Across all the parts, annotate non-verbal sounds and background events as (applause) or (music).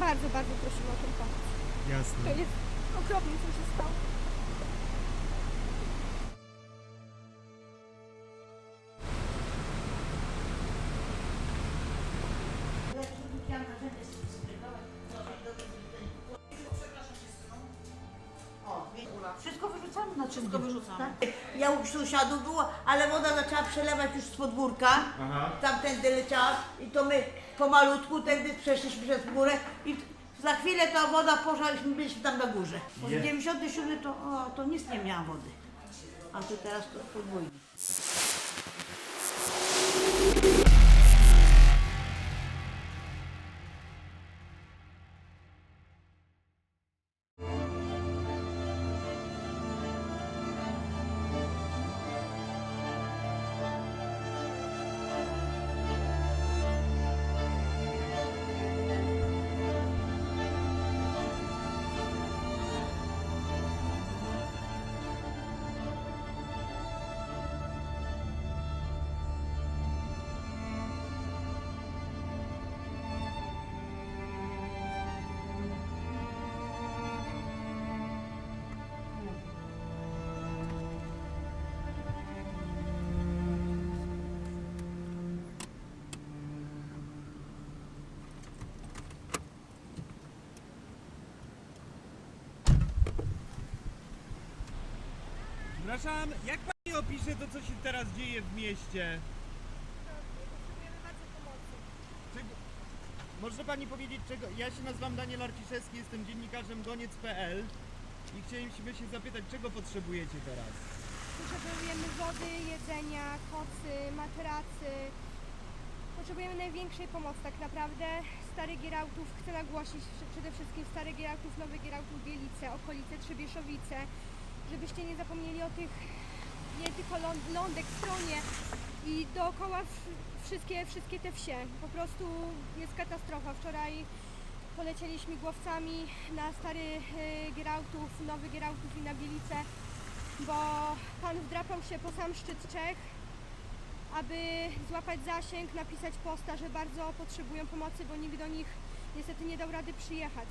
Bardzo, bardzo prosimy o tę pomoc. To Jasne. jest okropnie, co się stało. Wszystko wyrzucamy na Wszystko wyrzucamy. Tak? Ja u sąsiadów było, ale woda zaczęła przelewać już z podwórka. Aha. Tamtędy leciała i to my pomalutku tędy przeszliśmy przez górę i za chwilę ta woda poszła, już byliśmy tam na górze. Je- 97 to, o, to nic nie miała wody. A tu teraz to podwójnie. Przepraszam, jak pani opisze to, co się teraz dzieje w mieście? Potrzebujemy bardzo pomocy. Może pani powiedzieć czego? Ja się nazywam Daniel Arciszewski, jestem dziennikarzem goniec.pl i chcieliśmy się zapytać, czego potrzebujecie teraz? Potrzebujemy wody, jedzenia, kocy, materacy. Potrzebujemy największej pomocy tak naprawdę. Stary Gierałtów, chcę nagłosić przede wszystkim Stary Gierałtów, Nowy Gierałtów, Bielice, okolice Trzebieszowice, żebyście nie zapomnieli o tych, nie tylko ląd, lądek, stronie i dookoła wszystkie, wszystkie te wsie. Po prostu jest katastrofa. Wczoraj polecieliśmy głowcami na Stary y, Gierałtów, Nowy Gierałtów i na Bielice bo pan wdrapał się po sam szczyt Czech, aby złapać zasięg, napisać posta, że bardzo potrzebują pomocy, bo nikt do nich niestety nie dał rady przyjechać.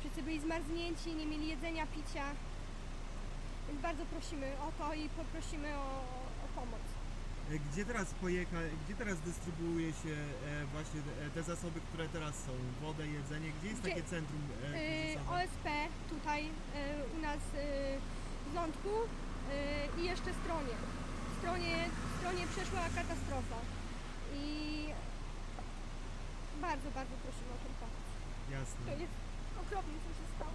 Wszyscy byli zmarznięci, nie mieli jedzenia, picia. Więc bardzo prosimy o to i poprosimy o, o pomoc. E, Gdzie teraz pojecha, gdzie teraz dystrybuuje się e, właśnie e, te zasoby, które teraz są? Wodę, jedzenie, gdzie jest Gdzie- takie centrum e, kryzysowe? OSP tutaj yy, u nas yy, w yy, i jeszcze stronie. Stronie, stronie przeszła katastrofa i bardzo, bardzo prosimy o tę pomoc. To Jasne. jest okropnie, co się stało.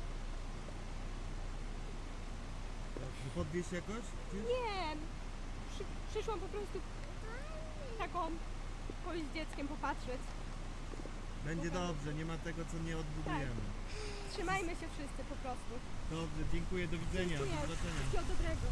Podwieźć jakoś? Czy? Nie, przy, przyszłam po prostu taką pójść z dzieckiem popatrzeć. Będzie dobrze, nie ma tego, co nie odbudujemy. Trzymajmy się wszyscy po prostu. Dobrze, dziękuję, do widzenia, do Dziękuję. zobaczenia. Wszystkiego dobrego.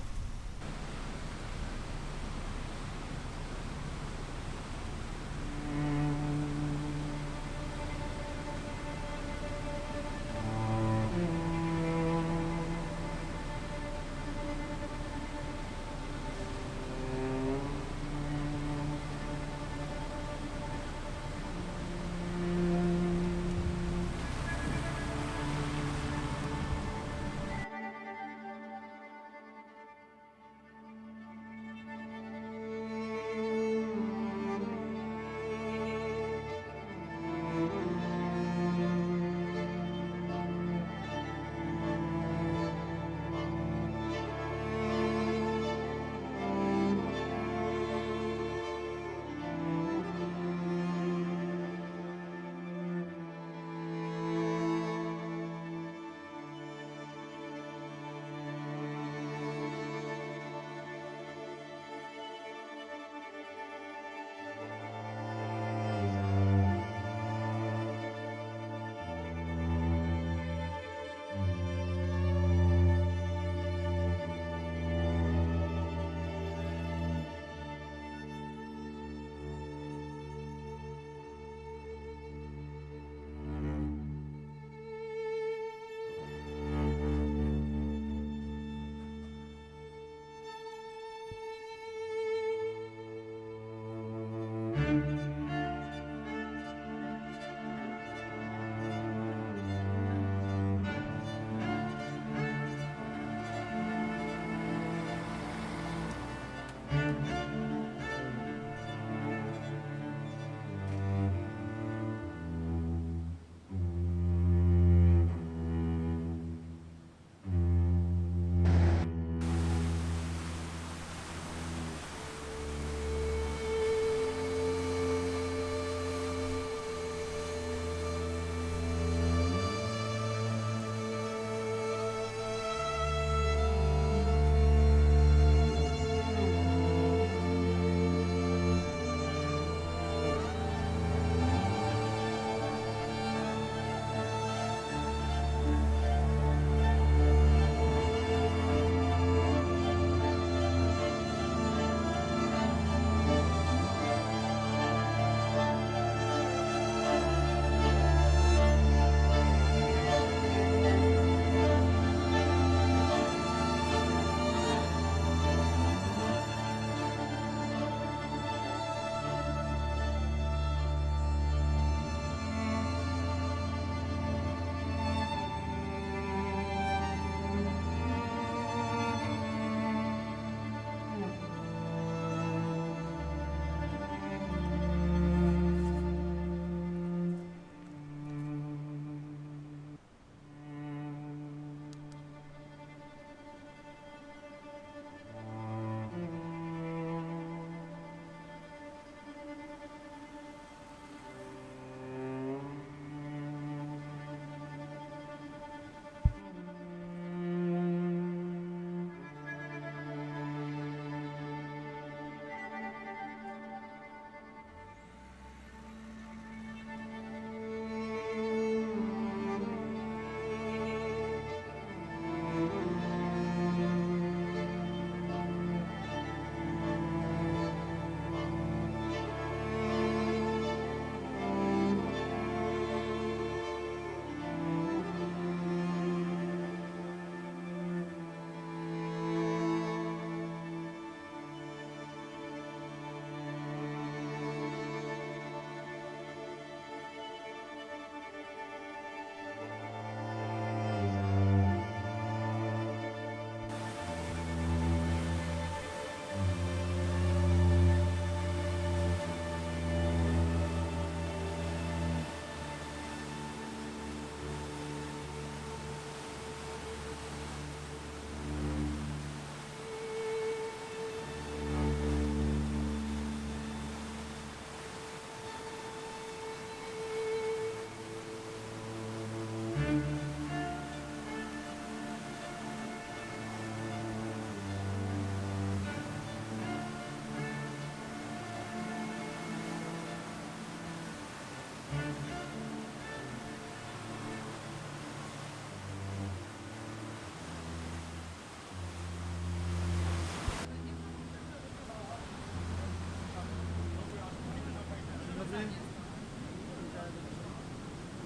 Dobry.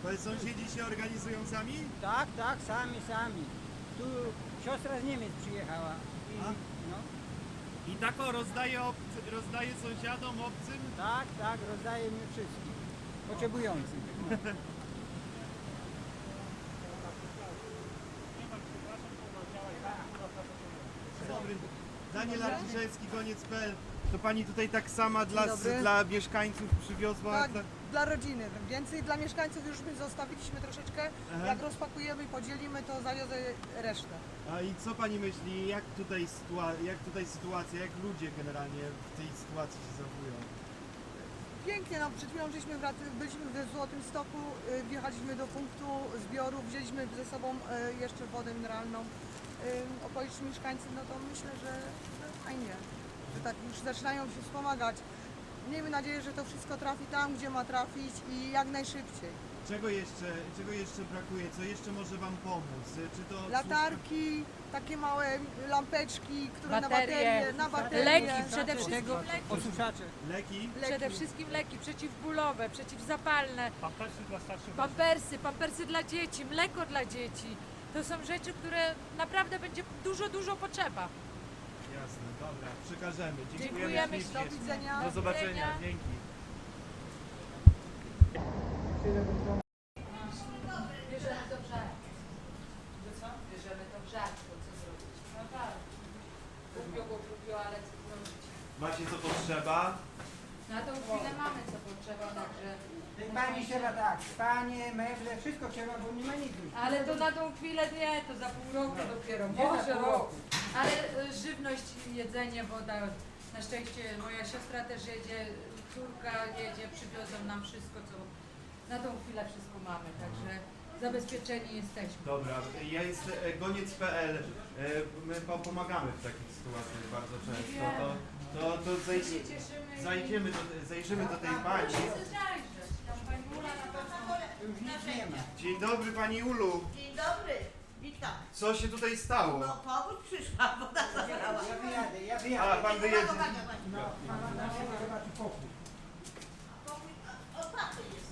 To sąsiedzi się organizują sami? Tak, tak, sami, sami. Tu siostra z Niemiec przyjechała. I, A? no, I tak o, rozdaje, obcy, rozdaje sąsiadom, obcym? tak, tak, rozdaje mi wszystkim potrzebującym. (laughs) Dzień dobry. Daniel Arciszewski, Goniec.pl. To pani tutaj tak sama dla, dobry. dla mieszkańców przywiozła? Tak, Dla- dla rodziny. Więcej dla mieszkańców już my zostawiliśmy troszeczkę. Aha. Jak rozpakujemy i podzielimy, to zawiozę resztę. A i co pani myśli, jak tutaj, sytua- jak tutaj sytuacja, jak ludzie generalnie w tej sytuacji się zachowują? Pięknie, no przed chwilą żeśmy wrac- byliśmy w Złotym Stoku, y, wjechaliśmy do punktu zbioru, wzięliśmy ze sobą y, jeszcze wodę mineralną. Okoliczni mieszkańcy, no to myślę, że że fajnie, że tak już zaczynają się wspomagać. Miejmy nadzieję, że to wszystko trafi tam, gdzie ma trafić i jak najszybciej. Czego jeszcze, czego jeszcze brakuje? Co jeszcze może wam pomóc? Czy to Latarki, takie małe lampeczki, które na Baterie, baterie, na baterie. leki przede wszystkim. Leki. osuszacze. leki? Przede wszystkim leki przeciwbólowe, przeciwzapalne, Pampersy dla starszych pampersy, pampersy dla dzieci, mleko dla dzieci. To są rzeczy, które naprawdę będzie dużo, dużo potrzeba. Jasne, dobra, przekażemy. Dziękujemy, Dziękujemy ślicznie. Do widzenia. Do zobaczenia, dzięki. Bierzemy to w żart. Bierzemy to w żart, to co zrobić. No tak. Głupio, bo głupio, ale co zrobić. Macie co potrzeba? Na tą chwilę mamy co potrzeba, także... Pani trzeba tak, spanie, meble, wszystko trzeba, bo nie ma nic. już. Ale to na tą chwilę nie, to za pół roku dopiero, Nie za może pół rok. roku. Ale y, żywność, jedzenie, woda, na szczęście moja siostra też jedzie, córka jedzie, przywiozą nam wszystko, co na tą chwilę wszystko mamy, także zabezpieczeni jesteśmy. Dobra, ja jestem e, goniec.pl. E, My po- pomagamy w takich sytuacjach bardzo często. To, to, to My zaj, się cieszymy. zajdziemy, do, zajrzymy do tej pani zajrzeć, tam pani Ula na pewno. Już nic nie ma. Dzień dobry pani Ulu. Dzień dobry, witam. Co się tutaj stało? No powód przyszła, woda zabrała. Ja wyjadę, ja A, wyjadę. pan wyjedzie. No, mama na siebie zobaczy pokój. Jest.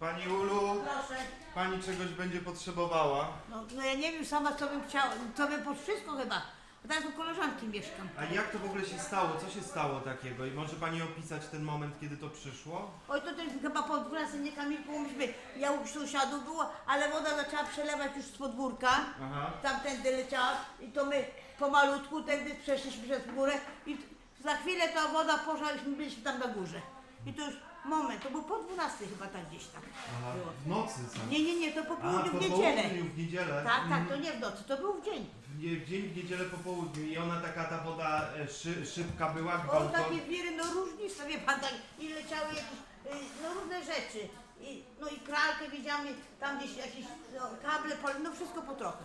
Pani Ulu, Proszę. pani czegoś będzie potrzebowała. No, no ja nie wiem sama co bym chciała, co bym pod wszystko chyba. Teraz u koleżanki mieszkam. A jak to w ogóle się stało? Co się stało takiego? I może pani opisać ten moment, kiedy to przyszło? Oj, to też chyba po 12 nie Kamilku myśmy, ja u sąsiadów było, ale woda zaczęła przelewać już z podwórka. Aha. Tamtędy leciała i to my pomalutku tędy przeszliśmy przez górę i za chwilę ta woda poszła, już my byliśmy tam na górze. I to już moment, to było po 12 chyba tak gdzieś tam Aha. było. W nocy sam. Nie, nie, nie, to po A, południu po w niedzielę. południu, w niedzielę. Tak, tak, Mhm. to nie w nocy, to był w dzień. W, nie, w dzień, w niedzielę po południu i ona taka, ta woda e, szy, szybka była, O, gwałtowna. takie wiry, no różnictwo, wie pan, tak, i leciały jakieś, y, no różne rzeczy. I, no i pralkę widziałam, i tam gdzieś jakieś no, kable, pole, no wszystko po trochę.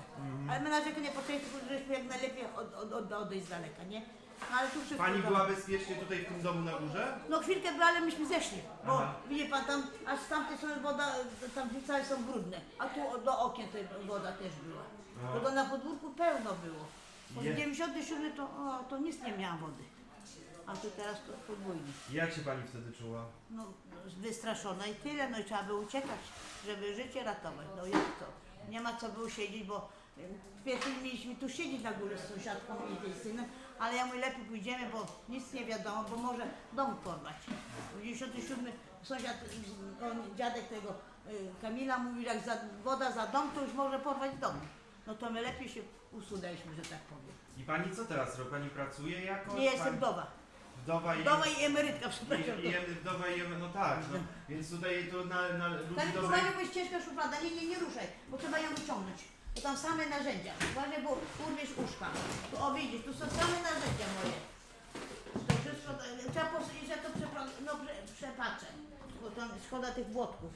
Ale my narzekanie po części, żeśmy jak najlepiej od, od, od, odejść z daleka, nie? No ale tu wszystko Pani była bezpiecznie tutaj w tym domu na górze? No chwilkę była, ale myśmy zeszli, bo Aha. widzi pan tam, aż z tamtej strony woda, tam gdzie całe są brudne, a tu do okien tej woda też była. Aha. Bo to na podwórku pełno było. Bo Je- w 97 to, o, to nic nie miałam wody. A tu teraz to podwójnie. Jak się pani wtedy czuła? No wystraszona i tyle, no i trzeba by uciekać, żeby życie ratować. No jak to? Nie ma co było siedzieć, bo y, wpierw mieliśmy tu siedzieć na górze z sąsiadką i jej synem, ale ja mówię, lepiej pójdziemy, bo nic nie wiadomo, bo może dom porwać. W 97 sąsiad, on, dziadek tego y, Kamila mówił, jak za, woda za dom, to już może porwać dom. No to my lepiej się usunęliśmy, że tak powiem. I pani co teraz robi? Pani pracuje jakoś? Nie jestem pani... wdowa. Wdowa i... Wdowa i emerytka, przepraszam. I, i, wdowa i no tak, no. (laughs) Więc tutaj to na, na ludzi Tak, dobrej... uważaj, bo jest ciężka szuflada. Nie, nie, nie ruszaj, bo trzeba ją wyciągnąć. Bo tam same narzędzia. Uważaj, bo urwiesz uszka. Tu o widzisz, tu są same narzędzia moje. To wszystko, to- trzeba posłuchać, ja to przepra- no, prze, przepatrzę. Bo tam szkoda tych błotków.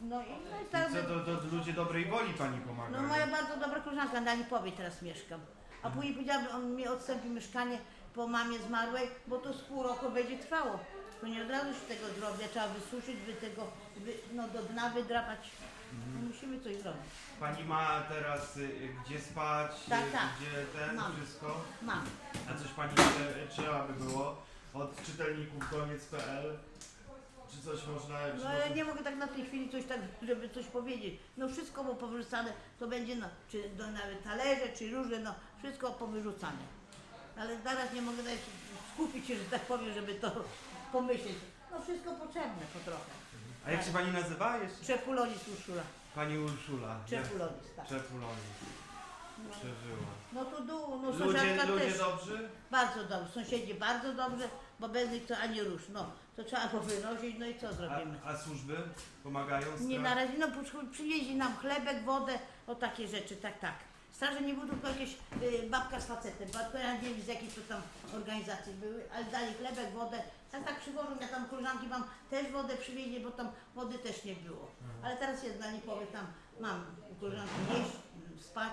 No i, no i teraz... co, to, to ludzie dobrej woli pani pomagają? No moja bardzo dobra koleżanka na Lipowie teraz mieszkam. A później powiedziała, że on mi odstąpi mieszkanie po mamie zmarłej, bo to z pół roku będzie trwało. To nie od razu się tego zrobi, trzeba wysuszyć, by tego wy, no, do dna wydrapać. No, musimy coś zrobić. Pani ma teraz y, y, gdzie spać, Tak, y, tak. gdzie ten, Mam. wszystko? Mam. A coś pani jeszcze trzeba by było od czytelników koniec.pl? Czy coś można... Czy No można... ja nie mogę tak na tej chwili coś tak, żeby coś powiedzieć. No wszystko było powyrzucane, to będzie no, czy do, nawet talerze, czy różne, no wszystko powyrzucane. Ale teraz nie mogę nawet skupić się, że tak powiem, żeby to pomyśleć. No wszystko potrzebne po trochę. A jak się pani nazywa jeszcze? Czepulonis Urszula. Pani Urszula. Czepulonis, tak. Czepulonis. Przeżyła. No tu dół, no Ludzie, sąsiadka ludzie też dobrzy? bardzo dobrze, sąsiedzi bardzo dobrze, bo bez nich to ani rusz. No to trzeba powynosić, no i co zrobimy? A, służby pomagają? Nie na razie, no przy- przywieźli nam chlebek, wodę, o takie rzeczy, tak, tak. Straże nie było tylko jakieś y, babka z facetem, babka, ja nie wiem z jakiej to tam organizacji były, ale dali chlebek, wodę, tak tak przywożą, ja tam koleżanki mam też wodę przywieźli, bo tam wody też nie było. Ale teraz jedna nie powie, tam mam u koleżanki jeść, spać,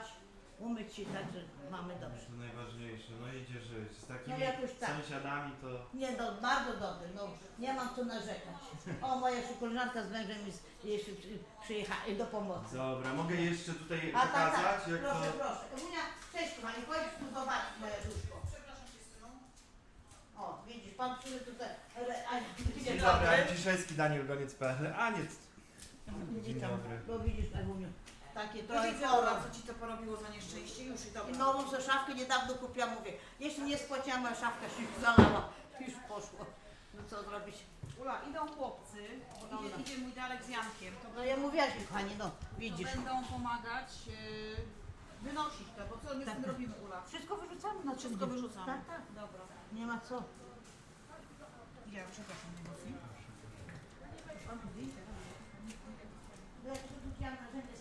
umyć się, także mamy dobrze. To najważniejsze, no idzie żyć. Z takimi No jakoś tak. sąsiadami to... Nie no, bardzo dobry, no nie mam co narzekać. O, moja jeszcze koleżanka z mężem jest, jeszcze przy- przyjechali do pomocy. Dobra, mogę jeszcze tutaj A tak, tak, pokazać, jak proszę, to... proszę. Ewunia, cześć kochani, chodź tu zobaczyć moje duszko. O, widzisz, pan przyszedł tutaj, ale, a, Dzień dobry, Ciszewski, Daniel Goniec.pl. A nie, Dzień tam, dobry. bo widzisz Ewuniu, takie trochę chore. co ci to porobiło za nieszczęście? Już i dobra. I nową sobie szafkę niedawno kupiłam, mówię, jeśli nie spłaciłam, moja szafka się zalała. Już poszło. No co zrobić? Ula, idą chłopcy, idzie, idzie mój Darek z Jankiem. To No ja mówiłaś mi, kochanie, no to widzisz. będą pomagać e, wynosić to, bo co my z tym tak. robimy, Ula? Wszystko wyrzucamy na Wszystko czym? wyrzucamy. Tak, tak. Dobra. Nie ma co. Ja przepraszam, nie mocniej. Pan widzi? Bo jak się kupiłam narzędzie